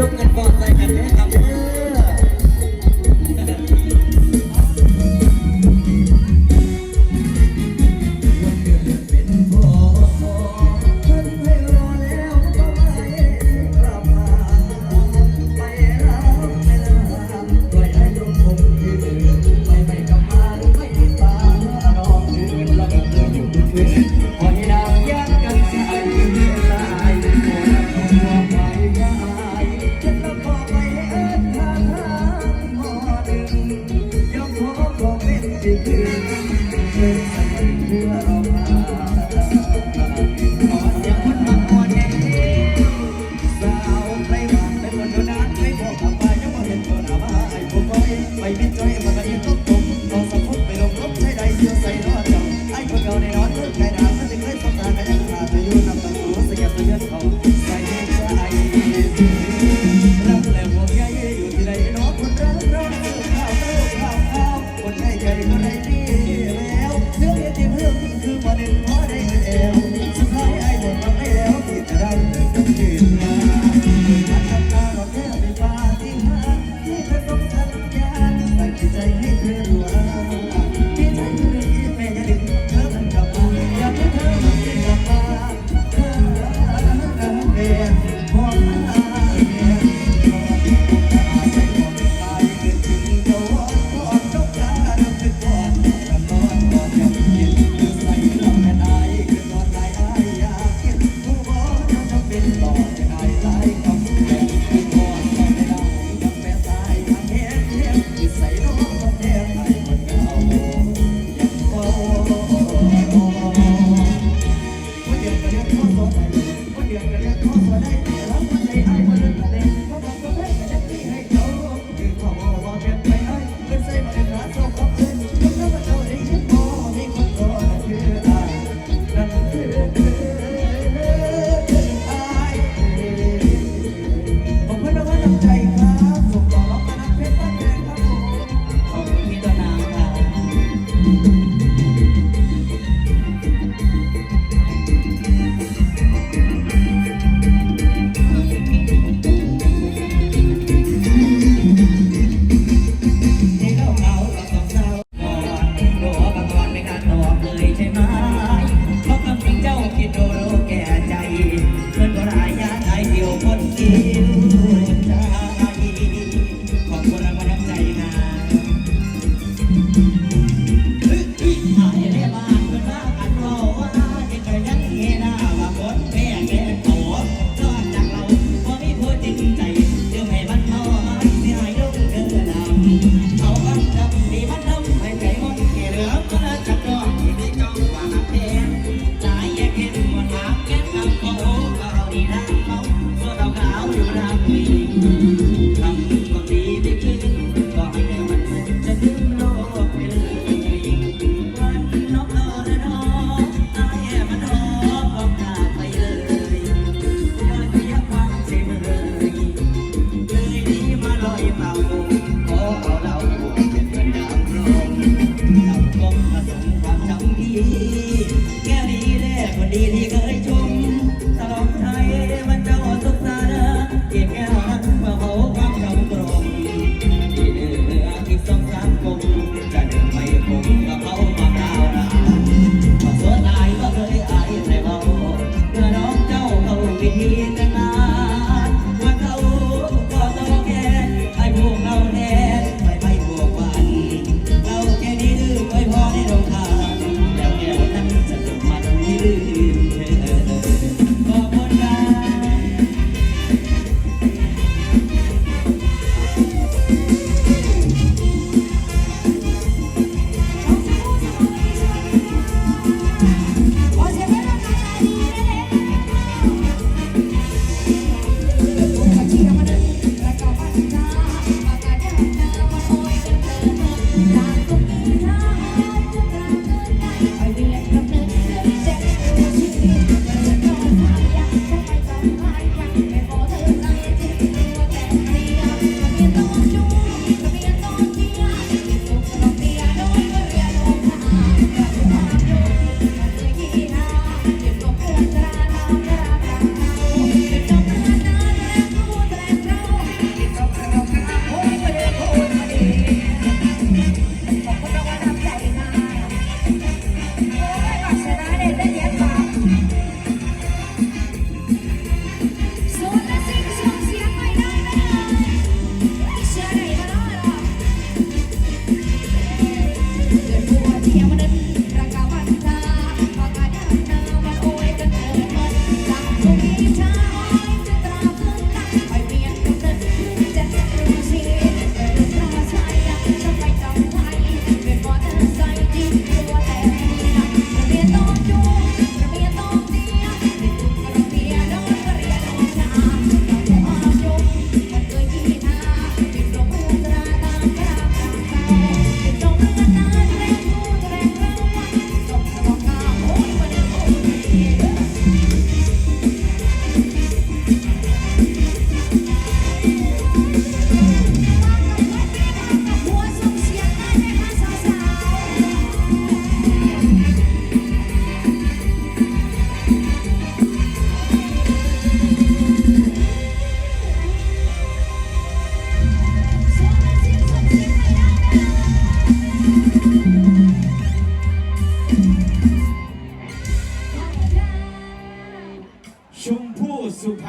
ลง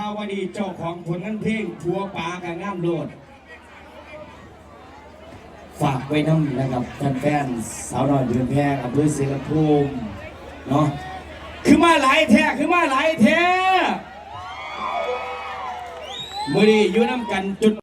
าวดีเจ้าของผลงานเพลงทัวปลากับน้ำโลด ฝากไว้น้ำนะครับแฟนๆสาวน้อยเดือนแพงอำเภอเสรภูมิเนาะคือมาหลายแท้คือมาหลายแท้มือนี้อยู่น้ำกันจุด